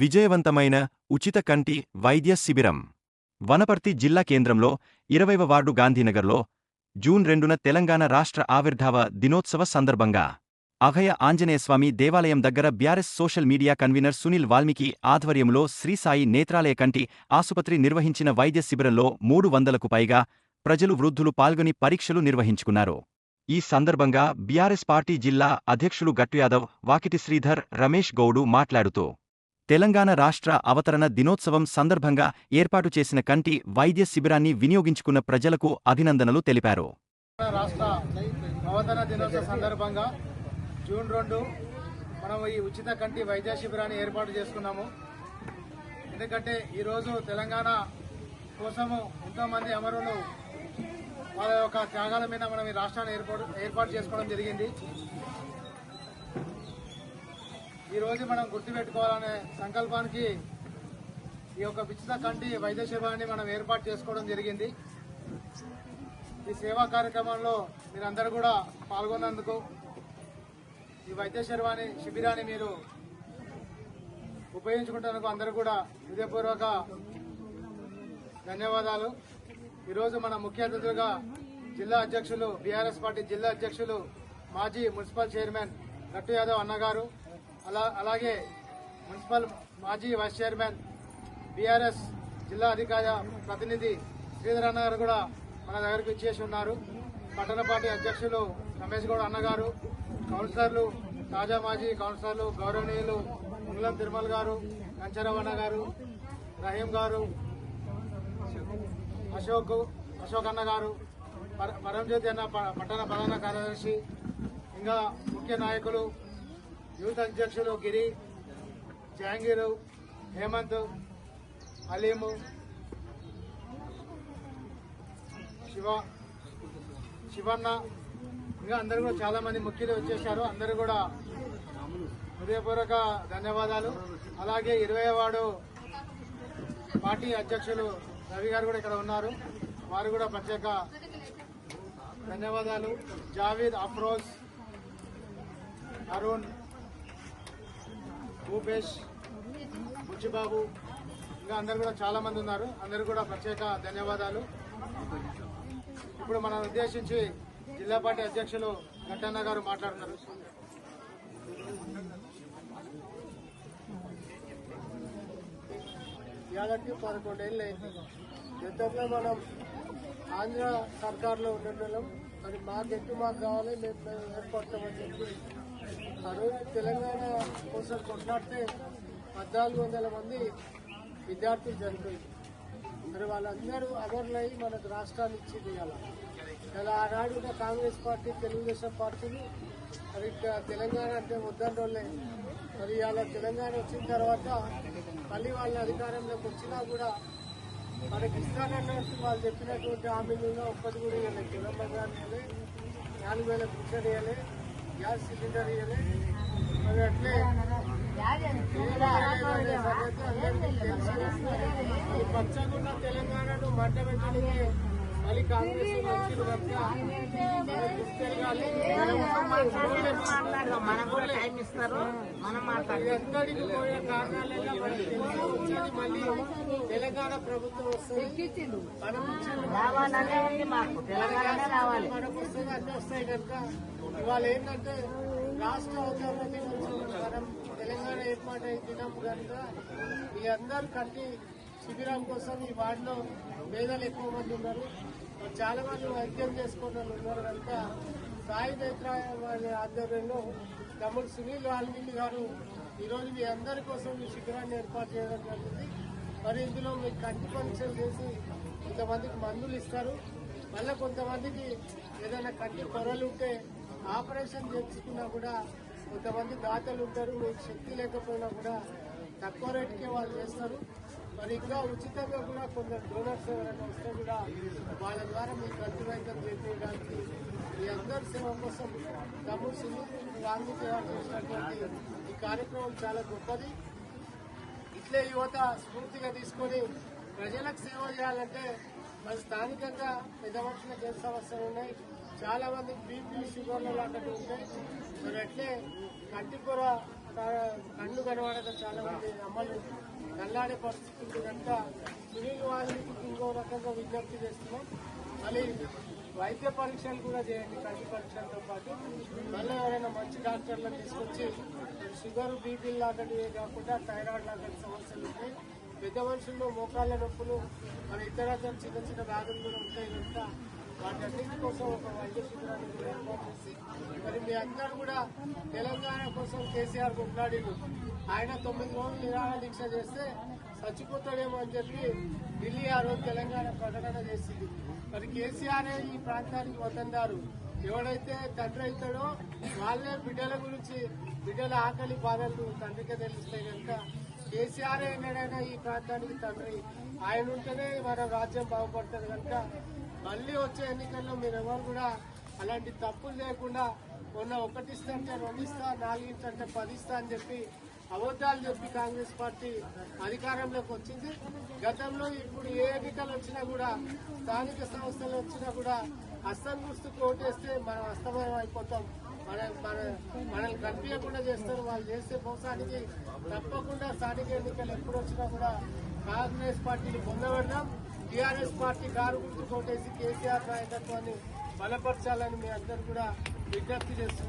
విజయవంతమైన ఉచిత కంటి వైద్య శిబిరం. వనపర్తి జిల్లా కేంద్రంలో ఇరవైవ వార్డు గాంధీనగర్లో జూన్ రెండున తెలంగాణ రాష్ట్ర ఆవిర్భావ దినోత్సవ సందర్భంగా అభయ ఆంజనేయస్వామి దేవాలయం దగ్గర బ్యారెస్ social media convenor Sunil Valmiki ఆధ్వర్యంలో శ్రీసాయి నేత్రాలయ కంటి ఆసుపత్రి నిర్వహించిన వైద్య శిబిరంలో మూడు వందలకు పైగా ప్రజలు వృద్ధులు పాల్గొని పరీక్షలు నిర్వహించుకున్నారు. ఈ సందర్భంగా బీఆర్ఎస్ పార్టీ జిల్లా అధ్యక్షులు గట్టు యాదవ్ వాకిటి శ్రీధర్ రమేష్ గౌడు మాట్లాడుతూ తెలంగాణ రాష్ట్ర అవతరణ దినోత్సవం సందర్భంగా ఏర్పాటు చేసిన కంటి వైద్య శిబిరాన్ని వినియోగించుకున్న ప్రజలకు అభినందనలు తెలిపారు. రాష్ట్ర అవతరణ దినోత్సవ సందర్భంగా జూన్ రెండు మనం ఈ ఉచిత కంటి వైద్య శిబిరాన్ని ఏర్పాటు చేసుకున్నాము. ఎందుకంటే ఈరోజు తెలంగాణ కోసము ఎంతోమంది అమరులు వాళ్ళ యొక్క త్యాగాల మీద మనం ఈ రాష్ట్రాన్ని ఏర్పాటు ఏర్పాటు చేసుకోవడం జరిగింది. ఈరోజు మనం గుర్తుపెట్టుకోవాలనే సంకల్పానికి ఈ యొక్క విచిత కంటి వైద్య శిబిరాన్ని మనం ఏర్పాటు చేసుకోవడం జరిగింది. ఈ సేవా కార్యక్రమంలో మీరందరూ కూడా పాల్గొన్నందుకు ఈ వైద్య శిబిరాన్ని శిబిరాన్ని మీరు ఉపయోగించుకుంటున్నందుకు అందరూ కూడా హృదయపూర్వక ధన్యవాదాలు. ఈరోజు మన ముఖ్య అతిథులుగా జిల్లా అధ్యక్షులు బీఆర్ఎస్ పార్టీ జిల్లా అధ్యక్షులు మాజీ మున్సిపల్ చైర్మన్ గట్టు యాదవ్ అన్నగారు అలా అలాగే మున్సిపల్ మాజీ వైస్ చైర్మన్ బీఆర్ఎస్ జిల్లా అధికార ప్రతినిధి శ్రీధరన్న గారు కూడా మన దగ్గరికి ఇచ్చేసి ఉన్నారు. పట్టణ పార్టీ అధ్యక్షులు రమేష్ గౌడ్ అన్నగారు కౌన్సిలర్లు తాజా మాజీ కౌన్సిలర్లు గౌరవనీయులు ముంగళం తిరుమల గారు కంచరవన్న అన్న గారు రహీం గారు అశోక్ అశోక్ అన్న గారు పర- పరంజ్యోతి అన్న ప- పట్టణ ప్రధాన కార్యదర్శి ఇంకా ముఖ్య నాయకులు యూత్ అధ్యక్షులు గిరి జహాంగీరు హేమంత్ అలీము శివ శివన్న. ఇంకా అందరూ కూడా చాలా మంది ముఖ్యులు వచ్చేసారు. అందరూ కూడా హృదయపూర్వక ధన్యవాదాలు. అలాగే ఇరవై వాడు పార్టీ అధ్యక్షులు రవి గారు కూడా ఇక్కడ ఉన్నారు. వారు కూడా ప్రత్యేక ధన్యవాదాలు. జావీద్ అఫ్రోజ్ అరుణ్ భూపేష్ బుచ్చిబాబు ఇంకా అందరు కూడా చాలా మంది ఉన్నారు. అందరూ కూడా ప్రత్యేక ధన్యవాదాలు. ఇప్పుడు మనం ఉద్దేశించి జిల్లా పార్టీ అధ్యక్షులు గట్టన్న గారు మాట్లాడుతున్నారు. ఇవాళకి పదకొండేళ్ళు అయింది. గతంలో మనం ఆంధ్ర సర్కార్లో ఉండడం అది మా గట్టి మాకు కావాలి? మేము ఏర్పడతామని చెప్పి ఆ రోజు తెలంగాణ కోసం కొట్లాడితే పద్నాలుగు వందల మంది విద్యార్థులు చనిపోయింది మరి వాళ్ళందరూ అమరులై మనకు రాష్ట్రాన్ని ఇచ్చింది అలా ఇలా ఆనాడు కాంగ్రెస్ పార్టీ తెలుగుదేశం పార్టీలు మరి తెలంగాణ అంటే వద్దన్నోళ్ళే మరి ఇవాళ తెలంగాణ వచ్చిన తర్వాత మళ్ళీ వాళ్ళ అధికారంలోకి వచ్చినా కూడా మనకి ఇస్తానన్నట్టు వాళ్ళు చెప్పినటువంటి హామీలు ఒక్కటి కూడా ఇవ్వలేదు. తెలంగాణ ఇవ్వలే నాలుగు వేల కూర్చొని గ్యాస్ సిలిండర్ మరి అట్లే. ఈ పచ్చగున్న తెలంగాణను మంట పెట్టడానికి మళ్ళీ కాంగ్రెస్ కనుక తీసుకెళ్ళాలి ఇదంతటికి పోయే మనకి తెలిసి వచ్చేది మళ్ళీ తెలంగాణ ప్రభుత్వం వస్తుంది. మనం మనకు వస్తుంది అన్నీ వస్తాయి కనుక ఇవాళ ఏంటంటే రాష్ట్ర దినోత్సవం మనం తెలంగాణ ఏర్పాటు దినం కనుక మీ అందరూ కట్టి శిబిరం కోసం ఈ వార్డులో పేదలు ఎక్కువ మంది ఉన్నారు. చాలా మంది వైద్యం చేసుకున్న వాళ్ళు ఉన్నారు కనుక సాయి నేత్ర వారి ఆధ్వర్యంలో తమ్ముడు సునీల్ వాల్మీకి గారు ఈరోజు మీ అందరి కోసం ఈ శిబిరాన్ని ఏర్పాటు చేయడం జరిగింది. మరి ఇందులో మీకు కంటి పరీక్షలు చేసి కొంతమందికి మందులు ఇస్తారు. మళ్ళీ కొంతమందికి ఏదైనా కంటి పొరలు ఉంటే ఆపరేషన్ చేసుకున్నా కూడా కొంతమంది దాతలు ఉంటారు. మీకు శక్తి లేకపోయినా కూడా తక్కువ రేటుకే వాళ్ళు చేస్తారు. మరి ఇంకా ఉచితంగా కూడా కొందరు డోనర్స్ ఎవరైనా వస్తే కూడా వాళ్ళ ద్వారా మీకు ఖర్చురహితం వైద్యం మీ అందరి సేవ కోసం తమ్ముడు సునీల్ గాంధీ గారు చేసినటువంటి ఈ కార్యక్రమం చాలా గొప్పది. ఇట్లే యువత స్ఫూర్తిగా తీసుకొని ప్రజలకు సేవ చేయాలంటే మరి స్థానికంగా పెద్ద మనుషులకు సమస్యలు ఉన్నాయి. చాలా మంది బీపీ షుగర్లు లాంటివి ఉంటాయి. మరి అట్లే కంటి కూర కళ్ళు కనబడక చాలా మంది అమ్మలు కళ్ళాడే పరిస్థితి ఉంది కనుక సునీల్ వాళ్ళకి ఇంకో రకంగా విజ్ఞప్తి చేస్తున్నాం. మళ్ళీ వైద్య పరీక్షలు కూడా చేయండి కంటి పరీక్షలతో పాటు. మళ్ళీ ఎవరైనా మంచి డాక్టర్లను తీసుకొచ్చి షుగర్ బీపీ లాంటివి కాకుండా థైరాయిడ్ లాంటి సమస్యలు ఉంటాయి పెద్ద మనుషుల్లో మోకాళ్ళ నొప్పులు మన ఇతర చిన్న చిన్న వ్యాధులు కూడా ఉంటాయి కనుక వాటన్నిటి కోసం ఒక వైద్య శిబిరాన్ని కూడా ఏర్పాటు చేసి మరి మీ అందరూ కూడా తెలంగాణ కోసం కేసీఆర్ కొట్లాడిను ఆయన తొమ్మిది రోజులు నిరాహార దీక్ష చేస్తే చచ్చిపోతాడేమో అని చెప్పి ఢిల్లీ ఆ రోజు తెలంగాణ ప్రకటన చేసింది. మరి కేసీఆర్ ఈ ప్రాంతానికి వతందారు ఎవడైతే తండ్రి అవుతాడో వాళ్ళే బిడ్డల గురించి బిడ్డల ఆకలి బాధలు తండ్రికే తెలుస్తాయి కనుక కేసీఆర్ ఎన్నడైనా ఈ ప్రాంతానికి తండ్రి. ఆయన ఉంటేనే మన రాజ్యం బాగుపడుతుంది కనుక మళ్ళీ వచ్చే ఎన్నికల్లో మీరు ఎవరు కూడా అలాంటి తప్పులు లేకుండా మొన్న ఒకటి ఇస్తా అంటే రెండు ఇస్తా నాలుగు ఇస్తా అంటే పది ఇస్తా అని చెప్పి అబద్ధాలు చెప్పి కాంగ్రెస్ పార్టీ అధికారంలోకి వచ్చింది. గతంలో ఇప్పుడు ఏ ఎన్నికలు వచ్చినా కూడా స్థానిక సంస్థలు వచ్చినా కూడా అస్తం గుర్తు కోటేస్తే మనం అస్తమయం అయిపోతాం. మన మన మనల్ని కనిపించకుండా చేస్తారు. వాళ్ళు చేసే మోసానికి తప్పకుండా స్థానిక ఎన్నికలు ఎప్పుడు వచ్చినా కూడా కాంగ్రెస్ పార్టీని పొందబడదాం. టీఆర్ఎస్ పార్టీ కారు గుర్తు కొట్టేసి కేసీఆర్ నాయకత్వాన్ని బలపరచాలని మీ అందరూ కూడా విజ్ఞప్తి చేస్తున్నారు.